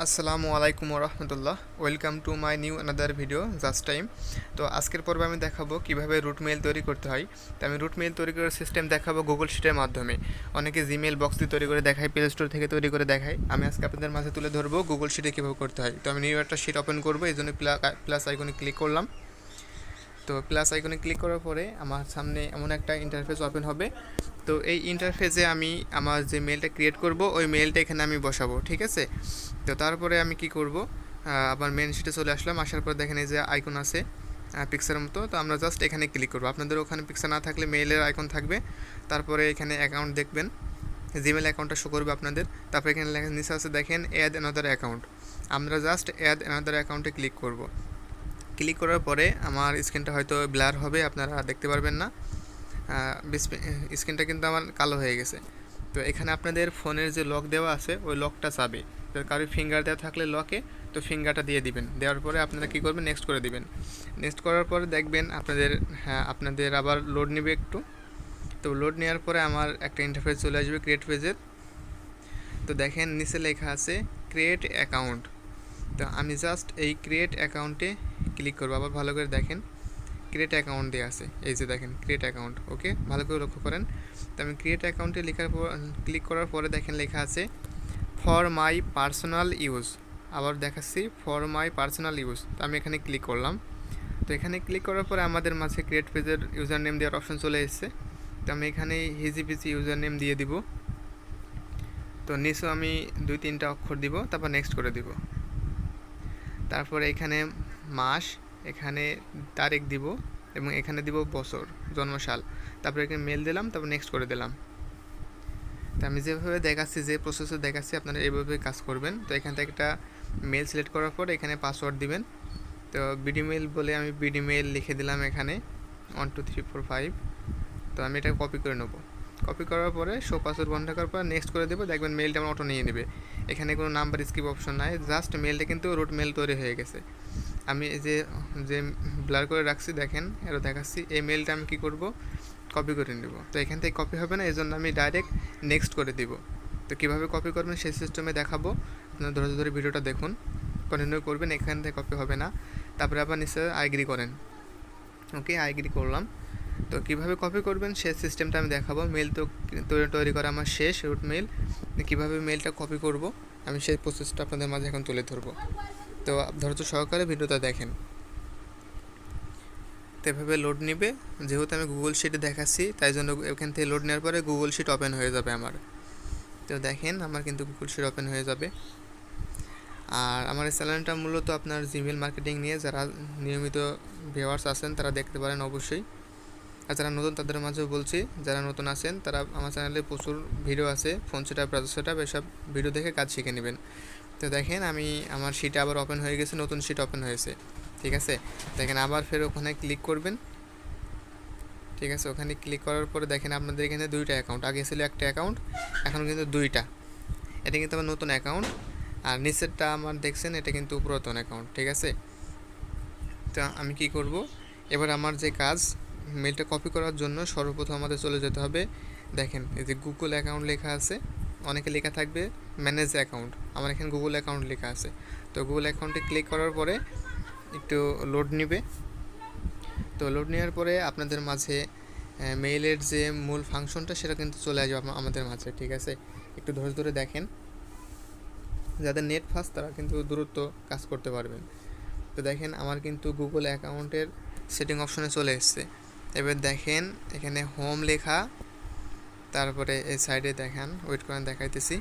আসসালামু আলাইকুম রহমতুল্লাহ welcome to my new another video just time তো আজকের পর্বে আমি দেখাবো কীভাবে রুট মেইল তৈরি করতে হয়। তো আমি রুট মেইল তৈরি করার সিস্টেম দেখাবো গুগল শিটের মাধ্যমে। অনেকে জিমেল বক্স দিয়ে তৈরি করে দেখায় প্লে স্টোর থেকে তৈরি করে দেখায়। আমি আজকে আপনাদের মাঝে তুলে ধরবো গুগল শিটে কীভাবে করতে হয়। তো আমি নিউ একটা শিট ওপেন করব, এই জন্য প্লাস আইকনে ক্লিক করলাম। তো প্লাস আইকনে ক্লিক করার পরে আমার সামনে এমন একটা ইন্টারফেস ওপেন হবে। তো এই ইন্টারফেসে আমি আমার যে মেলটা ক্রিয়েট করব, ওই মেলটা এখানে আমি বসাবো, ঠিক আছে? তো তারপরে আমি কি করব? আবার মেন শিটে চলে আসলাম, আসার পর দেখেন এই যে আইকন আছে পিকচারের মতো, তো আমরা জাস্ট এখানে ক্লিক করব। আপনাদের ওখানে পিকচার না থাকলে মেইলের আইকন থাকবে। তারপরে এখানে অ্যাকাউন্ট দেখবেন জিমেল অ্যাকাউন্টটা শো করবে আপনাদের। তারপরে এখানে নিচে আছে দেখেন অ্যাড অ্যানাদার অ্যাকাউন্ট আমরা জাস্ট অ্যাড অ্যানাদার অ্যাকাউন্টে ক্লিক করব। ক্লিক করার পরে আমার স্ক্রিনটা হয়তো ব্লার হবে, আপনারা দেখতে পারবেন না। স্ক্রিনটা কিন্তু আমার কালো হয়ে গেছে। তো এখানে আপনাদের ফোনের যে লক দেওয়া আছে, ওই লকটা চাবে। তো কারোর ফিঙ্গার দেওয়া থাকলে লকে তো ফিঙ্গারটা দিয়ে দিবেন। দেওয়ার পরে আপনারা কী করবেন নেক্সট করে দিবেন। নেক্সট করার পরে দেখবেন আপনাদের হ্যাঁ আপনাদের আবার লোড নেবে একটু। তো লোড নেওয়ার পরে আমার একটা ইন্টারফেস চলে আসবে ক্রিয়েট পেজের তো দেখেন, নিচে লেখা আছে ক্রিয়েট অ্যাকাউন্ট তো আমি জাস্ট এই ক্রিয়েট অ্যাকাউন্টে ক্লিক করব। আবার ভালো করে দেখেন। ক্রিয়েট অ্যাকাউন্ট দেওয়া আছে। এই যে দেখেন ক্রিয়েট অ্যাকাউন্ট ওকে ভালো করে লক্ষ্য করেন। তো আমি ক্রিয়েট অ্যাকাউন্টে লেখার পর ক্লিক করার পরে দেখেন লেখা আছে ফর মাই পার্সোনাল ইউজ আবার দেখাচ্ছি ফর মাই পার্সোনাল ইউজ তো আমি এখানে ক্লিক করলাম। তো এখানে ক্লিক করার পরে আমাদের মাঝে ক্রিয়েট পেজের ইউজার নেম দেওয়ার অপশন চলে এসেছে। তো আমি এখানে হিজি পিজি ইউজার নেম দিয়ে দিব। তো নিচেও আমি দুই তিনটা অক্ষর দিব, তারপর নেক্সট করে দিব। তারপর এখানে মাস এখানে তারিখ দিব এবং এখানে দিব বছর, জন্মসাল। তারপরে এখানে মেল দিলাম, তারপর নেক্সট করে দিলাম। তো আমি যেভাবে দেখাচ্ছি, যে প্রসেসে দেখাচ্ছি, আপনারা এইভাবে কাজ করবেন। তো এখান থেকে একটা মেল সিলেক্ট করার পর এখানে পাসওয়ার্ড দিবেন। তো বিডি মেল বলে আমি বিডি মেল লিখে দিলাম এখানে one two three four five তো আমি এটা কপি করে নেব। কপি করার পরে শো পাসওয়ার্ড বন্ধ করার পর নেক্সট করে দেবো। দেখবেন মেলটা আমার অটো নিয়ে নেবে। এখানে কোনো নাম্বার স্কিপ অপশন নাই জাস্ট মেলটা কিন্তু রুট মেল তৈরি হয়ে গেছে। আমি যে যে ব্লার করে রাখছি, দেখেন, এরও দেখাচ্ছি, এই মেলটা আমি কী করব? কপি করে নেব। তো এখান থেকে কপি হবে না এই জন্য আমি ডাইরেক্ট নেক্সট করে দিব। তো কীভাবে কপি করবেন, সেই সিস্টেমে দেখাবো। আপনারা ধরে ধরে ভিডিওটা দেখুন। কন্টিনিউ করবেন, এখান থেকে কপি হবে না। তারপরে আবার নিশ্চয় আইগ্রি করেন। ওকে আইগ্রি করলাম। তো কীভাবে কপি করবেন সে সিস্টেমটা আমি দেখাবো। মেল তো তৈরি করা আমার শেষ রুট মেল কীভাবে মেলটা কপি করব, আমি সেই প্রসেসটা আপনাদের মাঝে এখন তুলে ধরবো। তো ধৈর্য সহকারে ভিডিওটা দেখেন। তো এভাবে লোড নেবে। যেহেতু আমি গুগল শিটে দেখাচ্ছি, তাই জন্য এখান থেকে লোড নেওয়ার পরে গুগল শিট ওপেন হয়ে যাবে আমার। তো দেখেন, আমার কিন্তু গুগল শিট ওপেন হয়ে যাবে। আর আমার এই চ্যানেলটা মূলত আপনার জিমেল মার্কেটিং নিয়ে, যারা নিয়মিত ভিউয়ার্স আছেন, তারা দেখতে পারেন অবশ্যই। আর যারা নতুন তাদের মাঝেও বলছি, যারা নতুন আছেন, তারা আমার চ্যানেলে প্রচুর ভিডিও আছে, ফোন সেট ব্রাউজার সেট এসব ভিডিও দেখে কাজ শিখে নেবেন। তো দেখেন আমি, আমার শিট আবার ওপেন হয়ে গেছে, নতুন শিট ওপেন হয়েছে। ঠিক আছে? দেখেন আবার ফের ওখানে ক্লিক করবেন। ঠিক আছে? ওখানে ক্লিক করার পরে দেখেন আপনাদের এখানে দুইটা অ্যাকাউন্ট আগে ছিল একটা অ্যাকাউন্ট এখন কিন্তু দুইটা। এটা কিন্তু আমার নতুন অ্যাকাউন্ট আর নিচেরটা আমার দেখছেন, এটা কিন্তু পুরাতন অ্যাকাউন্ট ঠিক আছে? তো আমি কি করব? এবার আমার যে কাজ মেলটা কপি করার জন্য সর্বপ্রথম আমাদের চলে যেতে হবে। দেখেন, এই যে গুগল অ্যাকাউন্ট লেখা আছে, অনেকে লেখা থাকবে ম্যানেজ অ্যাকাউন্ট আমার এখানে গুগল অ্যাকাউন্ট লেখা আছে। তো গুগল অ্যাকাউন্টে ক্লিক করার পরে একটু লোড নেবে। তো লোড নেওয়ার পরে আপনাদের মাঝে মেইলের যে মূল ফাংশনটা সেটা কিন্তু চলে আসবে আমাদের মাঝে, ঠিক আছে? একটু ধরে ধরে দেখেন। যাদের নেট ফাস্ট তারা কিন্তু দূরত্ব কাজ করতে পারবেন। তো দেখেন, আমার কিন্তু গুগল অ্যাকাউন্টের সেটিং অপশনে চলে এসছে। এবার দেখেন, এখানে হোম লেখা, তারপরে এই সাইডে দেখান ওয়েট করেন, দেখাইতেছি।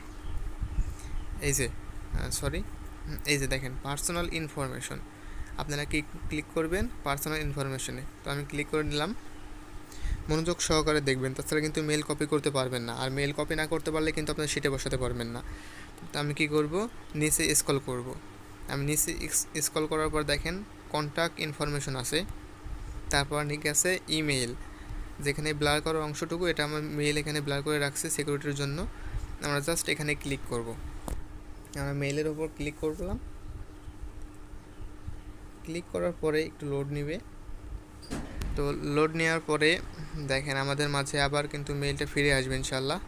এই যে সরি এই যে দেখেন পার্সোনাল ইনফরমেশন আপনারা কি ক্লিক করবেন পার্সোনাল ইনফরমেশনে তো আমি ক্লিক করে নিলাম। মনোযোগ সহকারে দেখবেন, তাছাড়া কিন্তু মেল কপি করতে পারবেন না। আর মেল কপি না করতে পারলে কিন্তু আপনার সিটে বসাতে পারবেন না। তো আমি কি করব? নিচে স্কল করব। আমি নিচে স্কল করার পর দেখেন কন্ট্যাক্ট ইনফরমেশন আছে। তারপর ঠিক আছে ইমেইল, যেখানে ব্লার করার অংশটুকু এটা আমার মেইল এখানে ব্লার করে রাখছে সিকিউরিটির জন্য। আমরা জাস্ট এখানে ক্লিক করব। আমরা মেইলের ওপর ক্লিক করলাম। ক্লিক করার পরে একটু লোড নিবে। তো লোড নেওয়ার পরে দেখেন আমাদের মাঝে আবার কিন্তু মেইলটা ফিরে আসবে ইনশাল্লাহ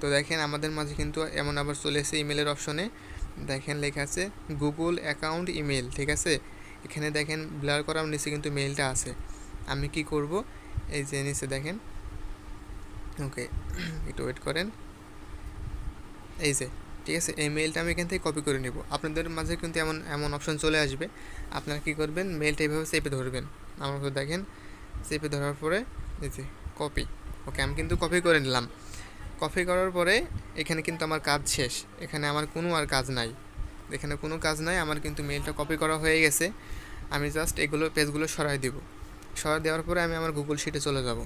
তো দেখেন আমাদের মাঝে কিন্তু এমন আবার চলে এসেছে ইমেলের অপশনে। দেখেন লেখা আছে, গুগল অ্যাকাউন্ট ইমেল ঠিক আছে? এখানে দেখেন ব্লার করার নিচে কিন্তু মেলটা আছে। আমি কি করব? এই যে নিচে দেখেন। ওকে একটু ওয়েট করেন। এই যে, ঠিক আছে? এই মেলটা আমি এখান থেকে কপি করে নিব। আপনাদের মাঝে কিন্তু এমন এমন অপশন চলে আসবে। আপনারা কী করবেন? মেলটা এইভাবে চেপে ধরবেন। আমার মতো দেখেন, চেপে ধরার পরে এই যে কপি ওকে আমি কিন্তু কপি করে নিলাম। কপি করার পরে এখানে কিন্তু আমার কাজ শেষ। এখানে আমার কোনো আর কাজ নাই। এখানে কোনো কাজ নাই, আমার কিন্তু মেলটা কপি করা হয়ে গেছে। আমি জাস্ট এগুলো পেজগুলো সরাই দিব। সরাই দেওয়ার পরে আমি আমার গুগল শিটে চলে যাব।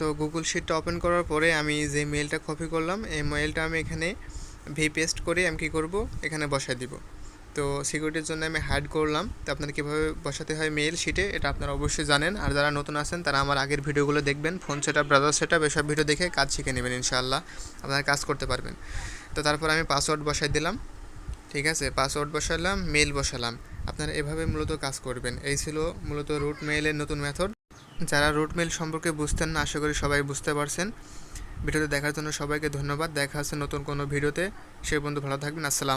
তো গুগল শিটটা ওপেন করার পরে আমি যে মেলটা কপি করলাম, এই মেলটা আমি এখানে ভি পেস্ট করে আমি কী করব? এখানে বসাই দিব। তো সিকিউরিটির জন্য আমি হাইড করলাম। তো আপনারা কীভাবে বসাতে হয় মেল শিটে এটা আপনারা অবশ্যই জানেন। আর যারা নতুন আছেন, তারা আমার আগের ভিডিওগুলো দেখবেন। Phone set up browser set up এসব ভিডিও দেখে কাজ শিখে নেবেন, ইনশাআল্লাহ। আপনারা কাজ করতে পারবেন। তো তারপর আমি পাসওয়ার্ড বসাই দিলাম। ঠিক আছে? পাসওয়ার্ড বসালাম মেল বসালাম। আপনারা এভাবে মূলত কাজ করবেন। এই ছিল মূলত রুট মেইলের নতুন মেথড যারা রুট মেল সম্পর্কে বুঝতেন না, আশা করি সবাই বুঝতে পারছেন। ভিডিওতে দেখার জন্য সবাইকে ধন্যবাদ। দেখা হচ্ছে নতুন কোনো ভিডিওতে। সে বন্ধু ভালো থাকবেন। আসসালাম